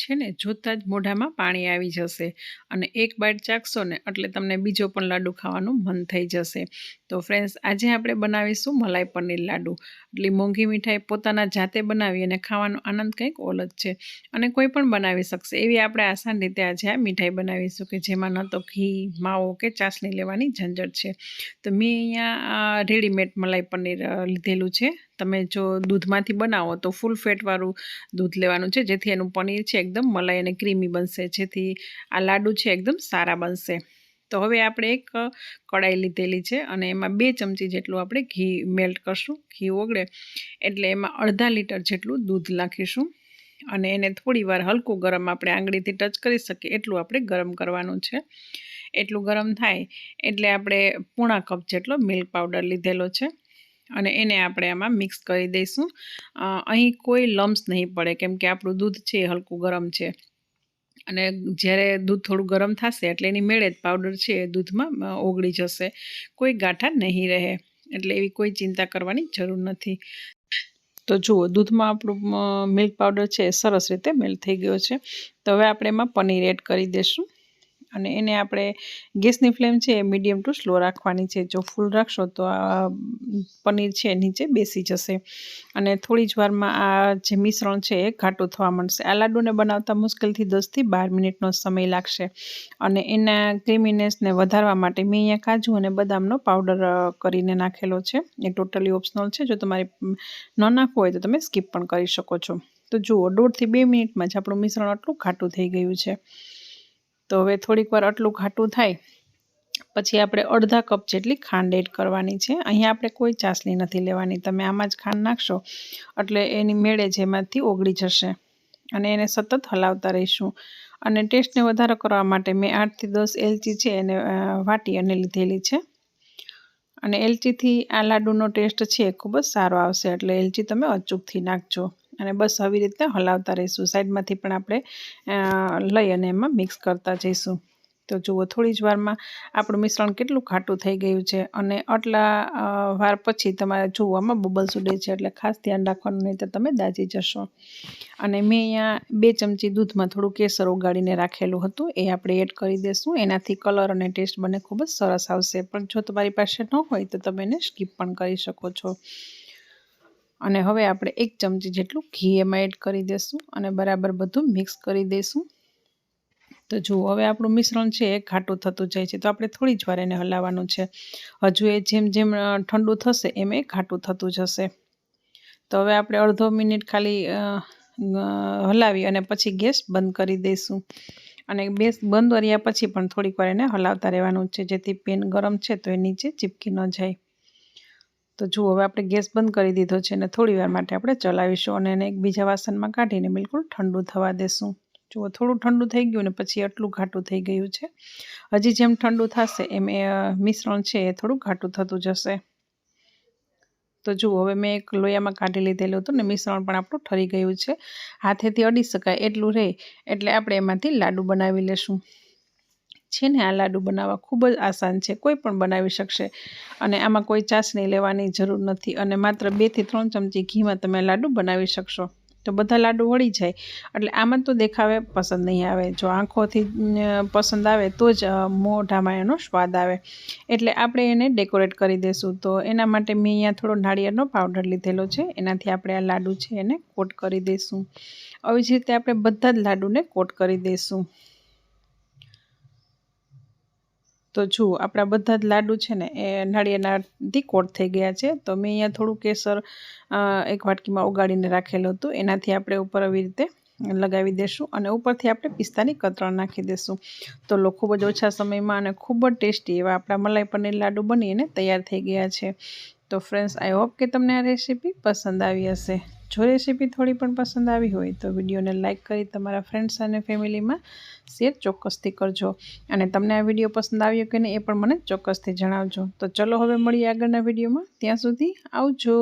છે ને, જોતાં જ મોઢામાં પાણી આવી જશે અને એક બાઈટ ચાખશો ને, એટલે તમને બીજો પણ લાડુ ખાવાનું મન થઈ જશે. તો ફ્રેન્ડ્સ આજે આપણે બનાવીશું મલાઈ પનીર લાડુ. એટલી મોંઘી મીઠાઈ પોતાના જાતે બનાવી અને ખાવાનો આનંદ કંઈક ઓલ છે. અને કોઈ પણ બનાવી શકશે. એવી આપણે આસાન રીતે આજે આ મીઠાઈ બનાવીશું કે જેમાં ન તો ઘી, માવો કે ચાસણી લેવાની ઝંઝટ છે. તો મેં અહીંયા રેડીમેડ મલાઈ પનીર લીધેલું છે. તમે જો દૂધમાંથી બનાવો તો ફૂલ ફેટવાળું દૂધ લેવાનું છે. જેથી એનું પનીર છે એકદમ મલાઈ અને ક્રીમી બનશે. જેથી આ લાડુ છે એકદમ સારા બનશે. તો હવે આપણે એક કડાઈ લીધેલી છે અને એમાં બે ચમચી જેટલું આપણે ઘી મેલ્ટ કરશું. ઘી ઓગળે એટલે એમાં અડધા લીટર જેટલું દૂધ નાખીશું. અને એને થોડી વાર હલકું ગરમ આપણે આંગળીથી ટચ કરી શકીએ. એટલું આપણે ગરમ કરવાનું છે. એટલું ગરમ થાય એટલે આપણે પૂણા કપ જેટલો મિલ્ક પાવડર લીધેલો છે. અને એને આપણે આમાં મિક્સ કરી દઈશું. અહીં કોઈ લમ્સ નહીં પડે, કેમ કે આપણું દૂધ છે, એ હલકું ગરમ છે. અને જ્યારે દૂધ થોડું ગરમ થશે, એટલે એની મેળે જ પાવડર છે એ દૂધમાં ઓગળી જશે. કોઈ ગાંઠા નહીં રહે, એટલે એવી કોઈ ચિંતા કરવાની જરૂર નથી. તો જુઓ, દૂધમાં આપણું મિલ્ક પાવડર છે, એ સરસ રીતે મેલ્ટ થઈ ગયો છે. તો હવે આપણે એમાં પનીર એડ કરી દઈશું. અને એને આપણે ગેસની ફ્લેમ છે એ મીડિયમ ટુ સ્લો રાખવાની છે. જો ફૂલ રાખશો તો આ પનીર છે નીચે બેસી જશે. અને થોડી જ વારમાં આ જે મિશ્રણ છે એ ઘાટું થવા માંડશે. આ લાડુને બનાવતા મુશ્કેલથી દસથી બાર મિનિટનો સમય લાગશે. અને એના ક્રીમીનેસને વધારવા માટે મેં અહીંયા કાજુ અને બદામનો પાવડર કરીને નાખેલો છે. એ ટોટલી ઓપ્શનલ છે. જો તમારે ન નાખવું હોય તો તમે સ્કીપ પણ કરી શકો છો. તો જુઓ દોઢથી બે મિનિટમાં જ આપણું મિશ્રણ આટલું ઘાટું થઈ ગયું છે. તો હવે થોડીક વાર આટલું ઘાટું થાય, પછી આપણે અડધા કપ જેટલી ખાંડ એડ કરવાની છે. અહીંયા આપણે કોઈ ચાસણી નથી લેવાની. તમે આમાં જ ખાંડ નાખશો, એટલે એની મેળે જેમાંથી ઓગળી જશે અને એને સતત હલાવતા રહીશું. અને ટેસ્ટને વધારો કરવા માટે મેં આઠથી દસ એલચી છે એને વાટી અને લીધેલી છે. અને એલચીથી આ લાડુનો ટેસ્ટ છે ખૂબ જ સારો આવશે, એટલે એલચી તમે અચૂકથી નાખજો. અને બસ આવી રીતે હલાવતા રહીશું. સાઈડમાંથી પણ આપણે લઈ અને એમાં મિક્સ કરતા જઈશું. તો જુઓ, થોડી જ વારમાં આપણું મિશ્રણ કેટલું ખાટું થઈ ગયું છે અને આટલા વાર પછી તમારે જોવામાં બબલ્સ ઉડે છે એટલે ખાસ ધ્યાન રાખવાનું, નહીં તો તમે દાજી જશો. અને મેં અહીંયા બે ચમચી દૂધમાં થોડું કેસર ઉગાડીને રાખેલું હતું. એ આપણે એડ કરી દઈશું એનાથી કલર અને ટેસ્ટ બને ખૂબ જ સરસ આવશે. પણ જો તમારી પાસે ન હોય તો તમે એને સ્કીપ પણ કરી શકો છો. અને હવે આપણે એક ચમચી જેટલું ઘી એમાં એડ કરી દઈશું અને બરાબર બધું મિક્સ કરી દઈશું તો જુઓ, હવે આપણું મિશ્રણ છે એ ઘાટું થતું જાય છે. તો આપણે થોડી જ વાર એને હલાવવાનું છે. હજુ એ જેમ જેમ ઠંડુ થશે એમ એ ઘાટું થતું જશે. તો હવે આપણે અડધો મિનિટ ખાલી હલાવી અને પછી ગેસ બંધ કરી દઈશું અને ગેસ બંધ કર્યા પછી પણ થોડીક વાર એને હલાવતા રહેવાનું છે. જેથી પેન ગરમ છે તો એ નીચે ચીપકી ન જાય. તો જુઓ, હવે આપણે ગેસ બંધ કરી દીધો છે અને થોડી વાર માટે આપણે ચલાવીશું અને એને એક બીજા વાસણમાં કાઢીને બિલકુલ ઠંડુ થવા દેશું. જુઓ, થોડું ઠંડુ થઈ ગયું ને પછી આટલું ઘાટું થઈ ગયું છે. હજી જેમ ઠંડુ થશે એમ એ મિશ્રણ છે એ થોડું ઘાટું થતું જશે. તો જુઓ, હવે મેં એક લોયામાં કાઢી લીધેલું હતું ને મિશ્રણ પણ આપણું ઠરી ગયું છે. હાથેથી અડી શકાય એટલું રહે એટલે આપણે એમાંથી લાડુ બનાવી લેશું. છે ને આ લાડુ બનાવવા ખૂબ જ આસાન છે, કોઈ પણ બનાવી શકશે. અને આમાં કોઈ ચાસણી લેવાની જરૂર નથી અને માત્ર બેથી ત્રણ ચમચી ઘીમાં તમે લાડુ બનાવી શકશો. તો બધા લાડુ વળી જાય. એટલે આમાં તો દેખાવે પસંદ નહીં આવે. જો આંખોથી પસંદ આવે તો જ મોઢામાં એનો સ્વાદ આવે. એટલે આપણે એને ડેકોરેટ કરી દઈશું તો એના માટે મેં અહીંયા થોડો નાળિયેરનો પાવડર લીધેલો છે. એનાથી આપણે આ લાડુ છે એને કોટ કરી દઈશું આવી જ રીતે આપણે બધા જ લાડુને કોટ કરી દઈશું તો જુઓ આપણા બધા જ લાડુ છે ને, એ નાળિયેરનાથી કોટ થઈ ગયા છે. તો મેં અહીંયા થોડું કેસર એક વાટકીમાં ઉગાડીને રાખેલું હતું. એનાથી આપણે ઉપર આવી રીતે લગાવી દેશું અને ઉપરથી આપણે પિસ્તાની કતરણ નાખી દઈશું તો લો, ખૂબ જ ઓછા સમયમાં અને ખૂબ જ ટેસ્ટી એવા આપણા મલાઈ પનીર લાડુ બનીને તૈયાર થઈ ગયા છે. તો ફ્રેન્ડ્સ આઈ હોપ કે તમને આ રેસીપી પસંદ આવી હશે. જો રેસીપી થોડી પણ પસંદ આવી હોય તો વિડીયોને લાઇક કરી તમારા ફ્રેન્ડ્સ અને ફેમિલીમાં શેર ચોક્કસથી કરજો. અને તમને આ વીડિયો પસંદ આવ્યો કે નહીં એ પણ મને ચોક્કસથી જણાવજો. તો ચલો હવે મળીએ આગળના વિડીયોમાં. ત્યાં સુધી આવજો.